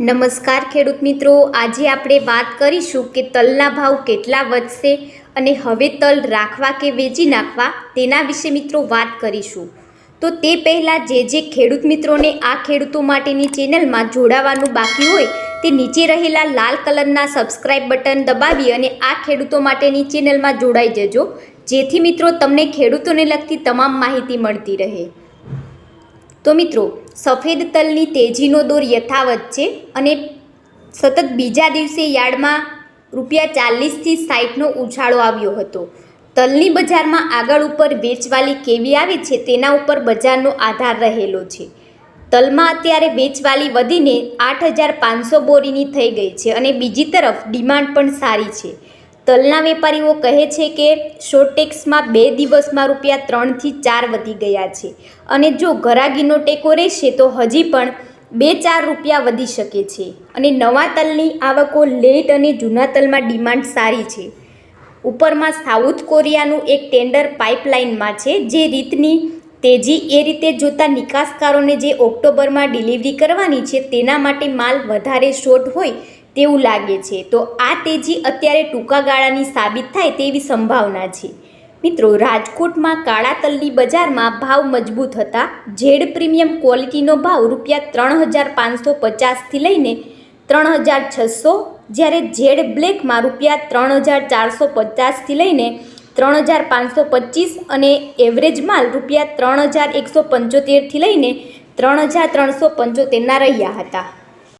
નમસ્કાર ખેડૂત મિત્રો. આજે આપણે વાત કરીશું કે તલના ભાવ કેટલા વધશે અને હવે તલ રાખવા કે વેચી નાખવા તેના વિશે મિત્રો વાત કરીશું. તો તે પહેલાં જે જે ખેડૂત મિત્રોને આ ખેડૂતો માટેની ચેનલમાં જોડાવાનું બાકી હોય તે નીચે રહેલા લાલ કલરના સબસ્ક્રાઇબ બટન દબાવી અને આ ખેડૂતો માટેની ચેનલમાં જોડાઈ જજો. જેથી મિત્રો તમને ખેડૂતોને લગતી તમામ માહિતી મળતી રહે. તો મિત્રો, સફેદ તલની તેજીનો દોર યથાવત છે અને સતત બીજા દિવસે યાર્ડમાં રૂપિયા ચાલીસથી સાઠનો ઉછાળો આવ્યો હતો. તલની બજારમાં આગળ ઉપર વેચવાલી કેવી આવે છે તેના ઉપર બજારનો આધાર રહેલો છે. તલમાં અત્યારે વેચવાલી વધીને આઠ હજાર પાંચસો બોરીની થઈ ગઈ છે અને બીજી તરફ ડિમાન્ડ પણ સારી છે. તલના વેપારીઓ કહે છે કે શોર્ટેક્સમાં બે દિવસમાં રૂપિયા ત્રણથી ચાર વધી ગયા છે. અને જો ઘરાગીનો ટેકો રહેશે, તો હજી પણ બે ચાર રૂપિયા વધી શકે છે. અને નવા તલની આવકો લેટ અને જૂના તલમાં ડિમાન્ડ સારી છે. ઉપરમાં સાઉથ કોરિયાનું એક ટેન્ડર પાઇપલાઇનમાં છે, જે રીતની તેજી એ રીતે જોતા નિકાસકારોને જે ઓક્ટોબરમાં ડિલિવરી કરવાની છે, તેના માટે માલ વધારે શોર્ટ હોય તેવું લાગે છે. તો આ તેજી અત્યારે ટૂંકા ગાળાની સાબિત થાય તેવી સંભાવના છે. મિત્રો, રાજકોટમાં કાળા તલની બજારમાં ભાવ મજબૂત હતા. ઝેડ પ્રીમિયમ ક્વોલિટીનો ભાવ રૂપિયા ત્રણ હજાર પાંચસો પચાસથી લઈને ત્રણ હજાર છસો, જ્યારે ઝેડ બ્લેકમાં રૂપિયા ત્રણ હજાર ચારસો પચાસથી લઈને ત્રણ હજાર પાંચસો પચીસ અને એવરેજ માલ રૂપિયા ત્રણ હજાર એકસો પંચોતેરથી લઈને ત્રણ હજાર ત્રણસો પંચોતેરના રહ્યા હતા.